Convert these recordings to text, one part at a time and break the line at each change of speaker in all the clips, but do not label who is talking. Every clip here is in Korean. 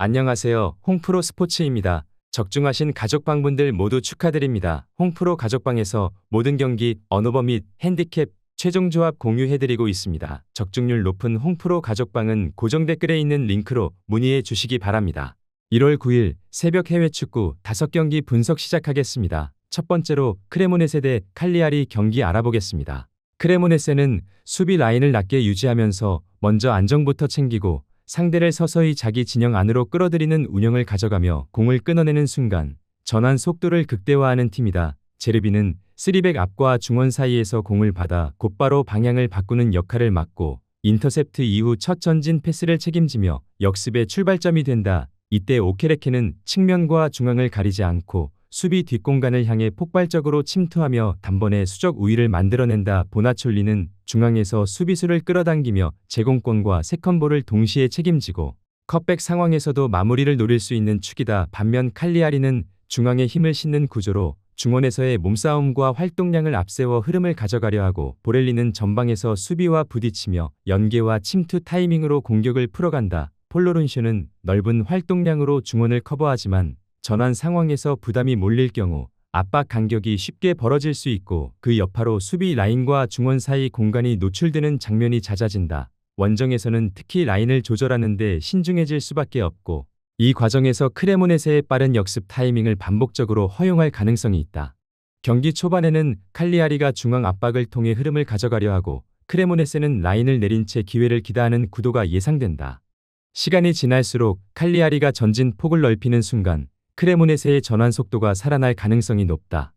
안녕하세요. 홍프로 스포츠입니다. 적중하신 가족방분들 모두 축하드립니다. 홍프로 가족방에서 모든 경기, 언어버 및 핸디캡, 최종 조합 공유해드리고 있습니다. 적중률 높은 홍프로 가족방은 고정 댓글에 있는 링크로 문의해 주시기 바랍니다. 1월 9일 새벽 해외 축구 5경기 분석 시작하겠습니다. 첫 번째로 크레모네세 대 칼리아리 경기 알아보겠습니다. 크레모네세는 수비 라인을 낮게 유지하면서 먼저 안정부터 챙기고 상대를 서서히 자기 진영 안으로 끌어들이는 운영을 가져가며 공을 끊어내는 순간 전환 속도를 극대화하는 팀이다. 제르비는 3백 앞과 중원 사이에서 공을 받아 곧바로 방향을 바꾸는 역할을 맡고 인터셉트 이후 첫 전진 패스를 책임지며 역습의 출발점이 된다. 이때 오케레케는 측면과 중앙을 가리지 않고 수비 뒷공간을 향해 폭발적으로 침투하며 단번에 수적 우위를 만들어낸다. 보나촐리는 중앙에서 수비수를 끌어당기며 제공권과 세컨볼을 동시에 책임지고 컷백 상황에서도 마무리를 노릴 수 있는 축이다. 반면 칼리아리는 중앙에 힘을 싣는 구조로 중원에서의 몸싸움과 활동량을 앞세워 흐름을 가져가려 하고 보렐리는 전방에서 수비와 부딪히며 연계와 침투 타이밍으로 공격을 풀어간다. 폴로룬쇼는 넓은 활동량으로 중원을 커버하지만 전환 상황에서 부담이 몰릴 경우 압박 간격이 쉽게 벌어질 수 있고 그 여파로 수비 라인과 중원 사이 공간이 노출되는 장면이 잦아진다. 원정에서는 특히 라인을 조절하는데 신중해질 수밖에 없고 이 과정에서 크레모네세의 빠른 역습 타이밍을 반복적으로 허용할 가능성이 있다. 경기 초반에는 칼리아리가 중앙 압박을 통해 흐름을 가져가려 하고 크레모네세는 라인을 내린 채 기회를 기다하는 구도가 예상된다. 시간이 지날수록 칼리아리가 전진 폭을 넓히는 순간 크레모네세의 전환 속도가 살아날 가능성이 높다.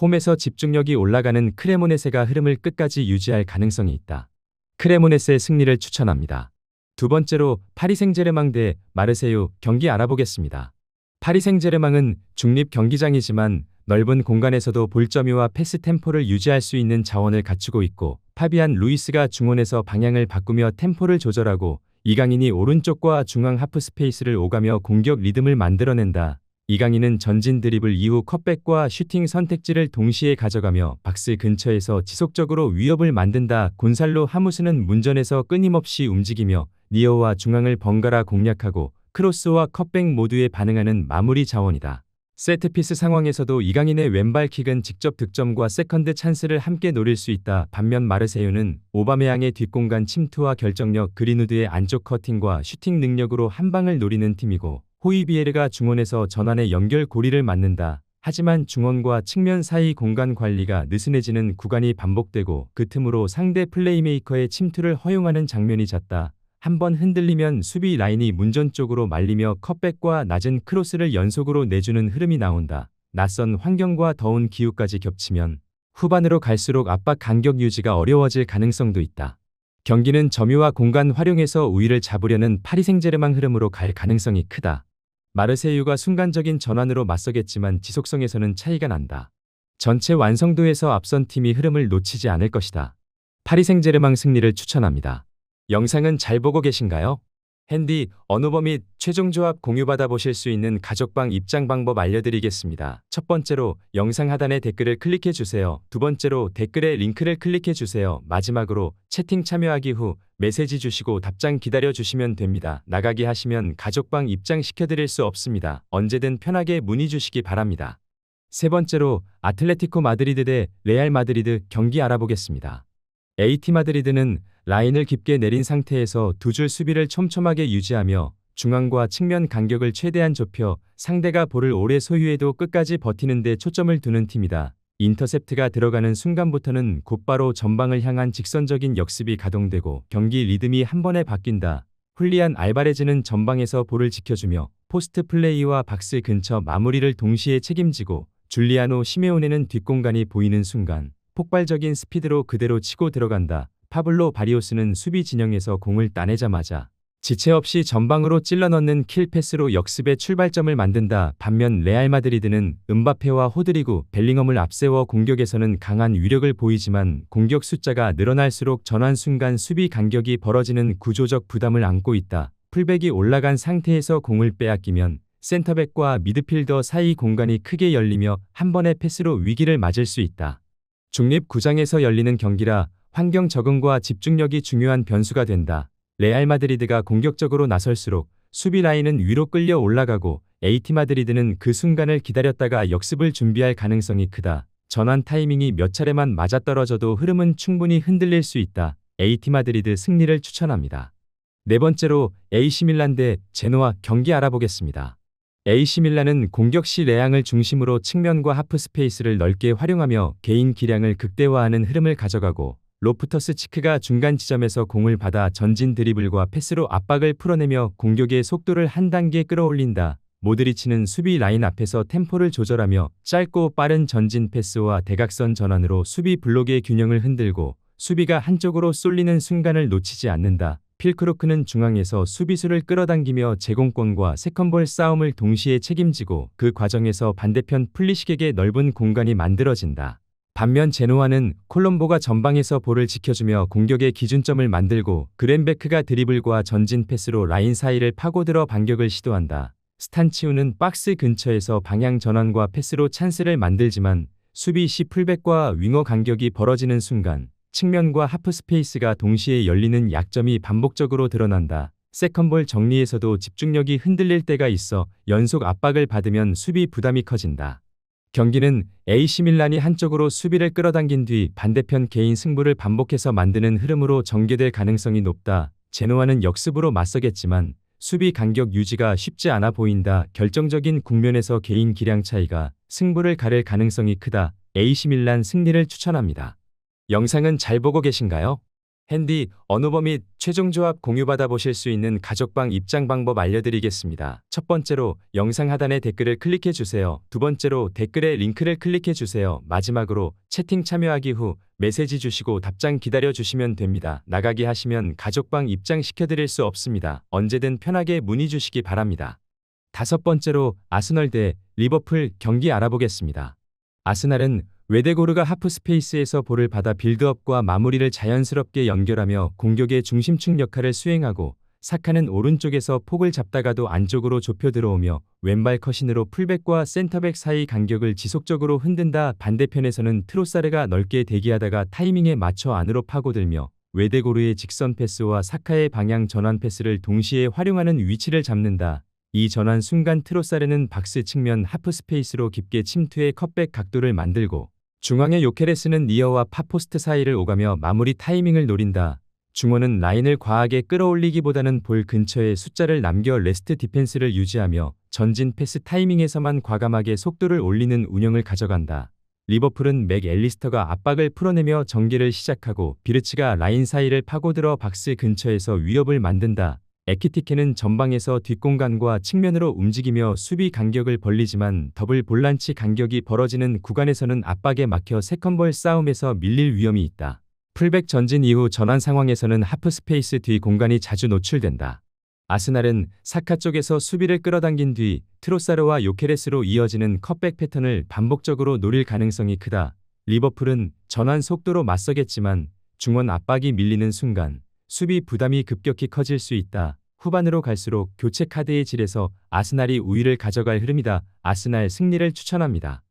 홈에서 집중력이 올라가는 크레모네세가 흐름을 끝까지 유지할 가능성이 있다. 크레모네세의 승리를 추천합니다. 두 번째로 파리생제르맹 대 마르세유 경기 알아보겠습니다. 파리생제르맹은 중립 경기장이지만 넓은 공간에서도 볼점유와 패스 템포를 유지할 수 있는 자원을 갖추고 있고 파비안 루이스가 중원에서 방향을 바꾸며 템포를 조절하고 이강인이 오른쪽과 중앙 하프 스페이스를 오가며 공격 리듬을 만들어낸다. 이강인은 전진 드리블 이후 컷백과 슈팅 선택지를 동시에 가져가며 박스 근처에서 지속적으로 위협을 만든다. 곤살로 하무스는 문전에서 끊임없이 움직이며 니어와 중앙을 번갈아 공략하고 크로스와 컷백 모두에 반응하는 마무리 자원이다. 세트피스 상황에서도 이강인의 왼발킥은 직접 득점과 세컨드 찬스를 함께 노릴 수 있다. 반면 마르세유는 오바메양의 뒷공간 침투와 결정력 그린우드의 안쪽 커팅과 슈팅 능력으로 한 방을 노리는 팀이고 호이비에르가 중원에서 전환의 연결 고리를 맞는다. 하지만 중원과 측면 사이 공간 관리가 느슨해지는 구간이 반복되고 그 틈으로 상대 플레이메이커의 침투를 허용하는 장면이 잦다. 한번 흔들리면 수비 라인이 문전 쪽으로 말리며 컷백과 낮은 크로스를 연속으로 내주는 흐름이 나온다. 낯선 환경과 더운 기후까지 겹치면 후반으로 갈수록 압박 간격 유지가 어려워질 가능성도 있다. 경기는 점유와 공간 활용해서 우위를 잡으려는 파리 생제르맹 흐름으로 갈 가능성이 크다. 마르세유가 순간적인 전환으로 맞서겠지만 지속성에서는 차이가 난다. 전체 완성도에서 앞선 팀이 흐름을 놓치지 않을 것이다. 파리 생제르맹 승리를 추천합니다. 영상은 잘 보고 계신가요? 핸디, 언어버 및 최종 조합 공유받아 보실 수 있는 가족방 입장 방법 알려드리겠습니다. 첫 번째로 영상 하단에 댓글을 클릭해 주세요. 두 번째로 댓글에 링크를 클릭해 주세요. 마지막으로 채팅 참여하기 후 메시지 주시고 답장 기다려 주시면 됩니다. 나가기 하시면 가족방 입장 시켜 드릴 수 없습니다. 언제든 편하게 문의 주시기 바랍니다. 세 번째로 아틀레티코 마드리드 대 레알 마드리드 경기 알아보겠습니다. AT 마드리드는 라인을 깊게 내린 상태에서 두 줄 수비를 촘촘하게 유지하며 중앙과 측면 간격을 최대한 좁혀 상대가 볼을 오래 소유해도 끝까지 버티는 데 초점을 두는 팀이다. 인터셉트가 들어가는 순간부터는 곧바로 전방을 향한 직선적인 역습이 가동되고 경기 리듬이 한 번에 바뀐다. 훌리안 알바레즈는 전방에서 볼을 지켜주며 포스트 플레이와 박스 근처 마무리를 동시에 책임지고 줄리아노 시메오네는 뒷공간이 보이는 순간 폭발적인 스피드로 그대로 치고 들어간다. 파블로 바리오스는 수비 진영에서 공을 따내자마자 지체 없이 전방으로 찔러 넣는 킬 패스로 역습의 출발점을 만든다. 반면 레알 마드리드는 은바페와 호드리구, 벨링엄을 앞세워 공격에서는 강한 위력을 보이지만 공격 숫자가 늘어날수록 전환 순간 수비 간격이 벌어지는 구조적 부담을 안고 있다. 풀백이 올라간 상태에서 공을 빼앗기면 센터백과 미드필더 사이 공간이 크게 열리며 한 번의 패스로 위기를 맞을 수 있다. 중립 구장에서 열리는 경기라 환경 적응과 집중력이 중요한 변수가 된다. 레알 마드리드가 공격적으로 나설수록 수비 라인은 위로 끌려 올라가고 AT 마드리드는 그 순간을 기다렸다가 역습을 준비할 가능성이 크다. 전환 타이밍이 몇 차례만 맞아떨어져도 흐름은 충분히 흔들릴 수 있다. AT 마드리드 승리를 추천합니다. 네 번째로 AC 밀란 대 제노아 경기 알아보겠습니다. AC 밀란은 공격 시 레앙을 중심으로 측면과 하프 스페이스를 넓게 활용하며 개인 기량을 극대화하는 흐름을 가져가고 로프터스 치크가 중간 지점에서 공을 받아 전진 드리블과 패스로 압박을 풀어내며 공격의 속도를 한 단계 끌어올린다. 모드리치는 수비 라인 앞에서 템포를 조절하며 짧고 빠른 전진 패스와 대각선 전환으로 수비 블록의 균형을 흔들고 수비가 한쪽으로 쏠리는 순간을 놓치지 않는다. 필크로크는 중앙에서 수비수를 끌어당기며 제공권과 세컨볼 싸움을 동시에 책임지고 그 과정에서 반대편 플리식에게 넓은 공간이 만들어진다. 반면 제노아는 콜롬보가 전방에서 볼을 지켜주며 공격의 기준점을 만들고 그랜베크가 드리블과 전진 패스로 라인 사이를 파고들어 반격을 시도한다. 스탄치우는 박스 근처에서 방향 전환과 패스로 찬스를 만들지만 수비 시 풀백과 윙어 간격이 벌어지는 순간 측면과 하프 스페이스가 동시에 열리는 약점이 반복적으로 드러난다. 세컨볼 정리에서도 집중력이 흔들릴 때가 있어 연속 압박을 받으면 수비 부담이 커진다. 경기는 AC 밀란이 한쪽으로 수비를 끌어당긴 뒤 반대편 개인 승부를 반복해서 만드는 흐름으로 전개될 가능성이 높다. 제노아는 역습으로 맞서겠지만 수비 간격 유지가 쉽지 않아 보인다. 결정적인 국면에서 개인 기량 차이가 승부를 가릴 가능성이 크다. AC 밀란 승리를 추천합니다. 영상은 잘 보고 계신가요? 핸디, 언어버 및 최종 조합 공유받아 보실 수 있는 가족방 입장 방법 알려드리겠습니다. 첫 번째로 영상 하단에 댓글을 클릭해 주세요. 두 번째로 댓글에 링크를 클릭해 주세요. 마지막으로 채팅 참여하기 후 메시지 주시고 답장 기다려 주시면 됩니다. 나가기 하시면 가족방 입장 시켜 드릴 수 없습니다. 언제든 편하게 문의 주시기 바랍니다. 다섯 번째로 아스널 대 리버풀 경기 알아보겠습니다. 아스날은 외대고르가 하프 스페이스에서 볼을 받아 빌드업과 마무리를 자연스럽게 연결하며 공격의 중심축 역할을 수행하고 사카는 오른쪽에서 폭을 잡다가도 안쪽으로 좁혀 들어오며 왼발 컷신으로 풀백과 센터백 사이 간격을 지속적으로 흔든다. 반대편에서는 트로사르가 넓게 대기하다가 타이밍에 맞춰 안으로 파고들며 외대고르의 직선 패스와 사카의 방향 전환 패스를 동시에 활용하는 위치를 잡는다. 이 전환 순간 트로사르는 박스 측면 하프 스페이스로 깊게 침투해 컷백 각도를 만들고 중앙의 요케레스는 니어와 파포스트 사이를 오가며 마무리 타이밍을 노린다. 중원은 라인을 과하게 끌어올리기보다는 볼 근처에 숫자를 남겨 레스트 디펜스를 유지하며 전진 패스 타이밍에서만 과감하게 속도를 올리는 운영을 가져간다. 리버풀은 맥 앨리스터가 압박을 풀어내며 전개를 시작하고 비르츠가 라인 사이를 파고들어 박스 근처에서 위협을 만든다. 에키티케는 전방에서 뒷공간과 측면으로 움직이며 수비 간격을 벌리지만 더블 볼란치 간격이 벌어지는 구간에서는 압박에 막혀 세컨볼 싸움에서 밀릴 위험이 있다. 풀백 전진 이후 전환 상황에서는 하프 스페이스 뒤 공간이 자주 노출된다. 아스날은 사카 쪽에서 수비를 끌어당긴 뒤 트로사르와 요케레스로 이어지는 컷백 패턴을 반복적으로 노릴 가능성이 크다. 리버풀은 전환 속도로 맞서겠지만 중원 압박이 밀리는 순간 수비 부담이 급격히 커질 수 있다. 후반으로 갈수록 교체 카드의 질에서 아스날이 우위를 가져갈 흐름이다. 아스날 승리를 추천합니다.